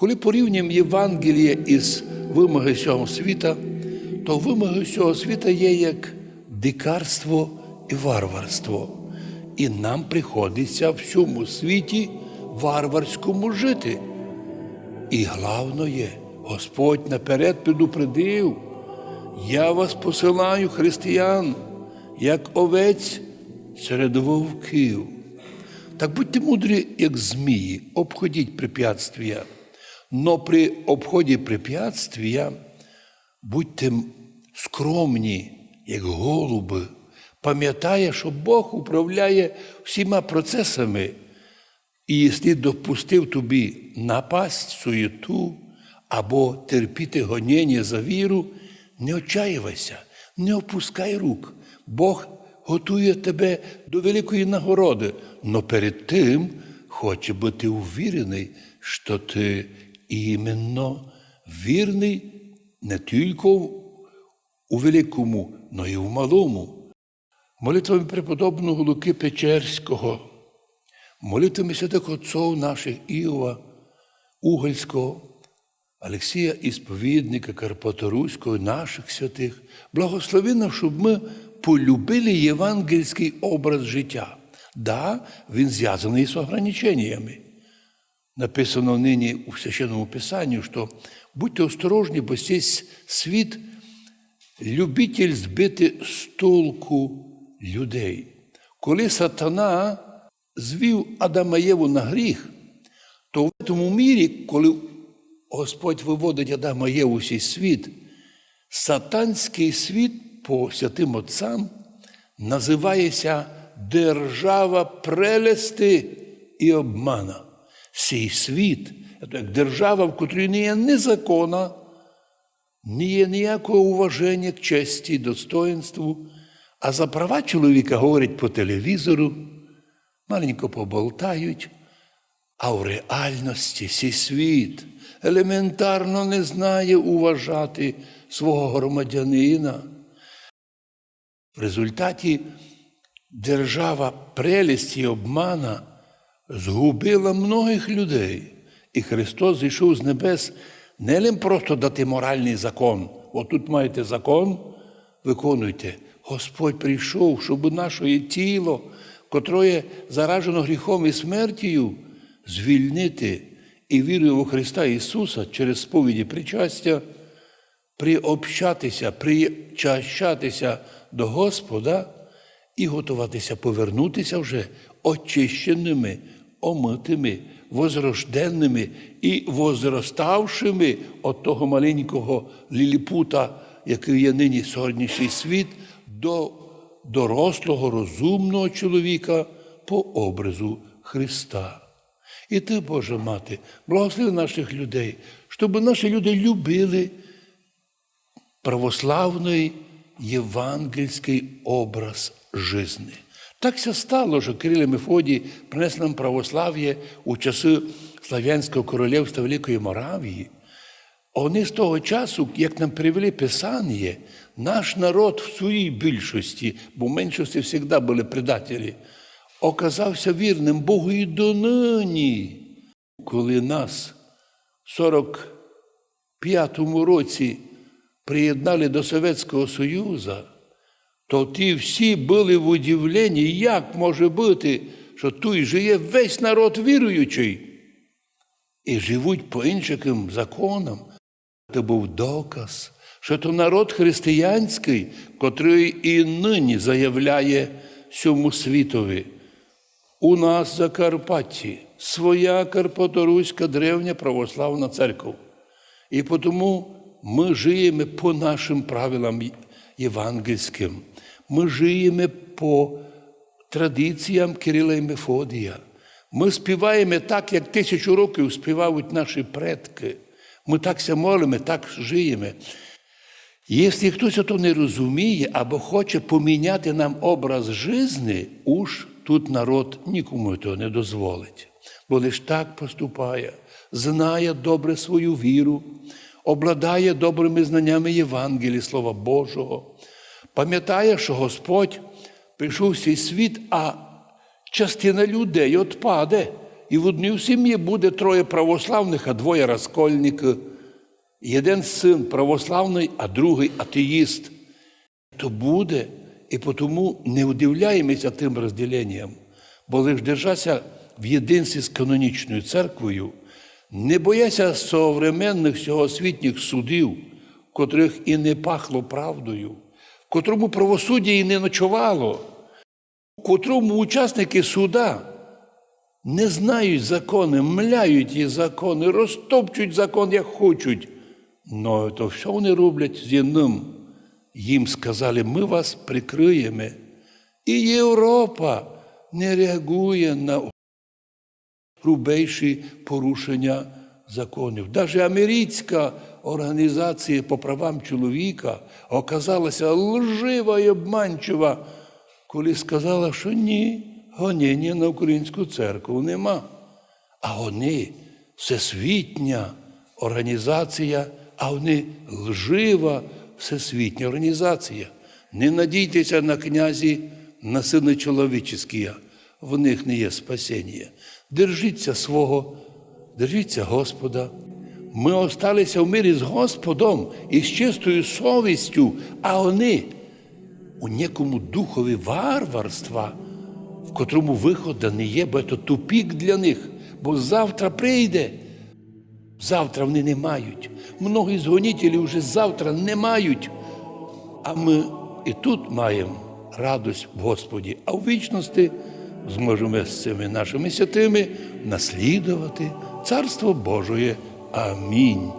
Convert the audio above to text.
Коли порівнюємо Євангеліє із вимоги цього світа, то вимоги цього світа є як дикарство і варварство. І нам приходиться в цьому світі варварському жити. І головно є, Господь наперед предупредив, я вас посилаю, християн, як овець серед вовків. Так будьте мудрі, як змії, обходіть препятствия. Но при обході препятствия будьте скромні, як голуби. Пам'ятає, що Бог управляє всіма процесами. І якщо допустив тобі напасть, суєту або терпіти гоніння за віру, не отчаювайся, не опускай рук. Бог готує тебе до великої нагороди, но перед тим хоче бути увірений, що ти іменно вірний не тільки у великому, но й у малому. Молитвами преподобного Луки Печерського, молитвами святих отців наших Іова, Угольського, Олексія Ісповідника, Карпаторуського, наших святих, благослови нас, щоб ми полюбили євангельський образ життя. Да, він зв'язаний з ограниченнями. Написано нині у Священному Писанні, що будьте осторожні, бо цей світ любитель збити з толку людей. Коли сатана звів Адама Єву на гріх, то в тому мірі, коли Господь виводить Адама Єву в цей світ, сатанський світ по святим отцам називається держава прелести і обмана. Цей світ, як держава, в котрій не є ні закона, не є ніякого уваження к честі достоинству, а за права чоловіка говорять по телевізору, маленько поболтають, а в реальності цей світ елементарно не знає уважати свого громадянина. В результаті держава прелісті і обмана згубила многих людей. І Христос зійшов з небес не лим просто дати моральний закон. Отут маєте закон, виконуйте. Господь прийшов, щоб наше тіло, котре заражено гріхом і смертю, звільнити і вірою у Христа Ісуса через сповіді причастя, приобщатися, причащатися до Господа і готуватися повернутися вже очищеними, омитими, возрожденними і возроставшими от того маленького ліліпута, який є нині сьогоднішній світ, до дорослого, розумного чоловіка по образу Христа. І ти, Божа Мати, благослови наших людей, щоб наші люди любили православний євангельський образ жизни. Так ся стало, що Кирил і Мефодій принес нам православ'я у часи Слав'янського королівства Великої Моравії. Вони з того часу, як нам привели Писання, наш народ в своїй більшості, бо в меншості завжди були предателі, оказався вірним Богу і донині, коли нас в 45-му році приєднали до Совєтського Союзу, то ті всі були в удивленні, як може бути, що тут живе весь народ віруючий і живуть по іншим законам. Це був доказ, що то народ християнський, котрий і нині заявляє всьому світові. У нас в Закарпатті своя Карпаторуська древня православна церква. І тому ми живемо по нашим правилам євангельським. Ми живемо по традиціям Кирила і Мефодія. Ми співаємо так, як тисячу років співають наші предки. Ми так ся молимо, так живемо. Якщо хтось то не розуміє або хоче поміняти нам образ житті, уж тут народ нікому того не дозволить. Бо лиш так поступає, знає добре свою віру, обладає добрими знаннями Євангелії, Слова Божого, пам'ятає, що Господь прийшов в цей світ, а частина людей відпаде і в одній сім'ї буде троє православних, а двоє розкольників. І один син православний, а другий атеїст. То буде, і тому не удивляємося тим розділенням, бо лиш держася в єдинстві з канонічною церквою, не бояся современних сьогосвітніх судів, котрих і не пахло правдою, котрому правосуддя і не ночувало, котрому учасники суда не знають закони, мляють ті закони, розтопчуть закон, як хочуть. Ну, то що вони роблять з одним? Їм сказали, ми вас прикриємо. І Європа не реагує на грубейші порушення законів. Навіть американська організація по правам чоловіка оказалася лжива і обманчива, коли сказала, що ні, гоніння на українську церкву нема. А вони всесвітня організація, а вони лжива всесвітня організація. Не надійтеся на князі, на сини чоловічі, в них не є спасіння. Держіться свого, держіться Господа. Ми осталися в мирі з Господом і з чистою совістю, а вони у некому духові варварства, в котрому виходу не є, бо це тупік для них, бо завтра прийде. Завтра вони не мають. Многі з вже завтра не мають. А ми і тут маємо радость в Господі, а в вічності зможемо з цими нашими святими наслідувати Царство Божоє. Амінь.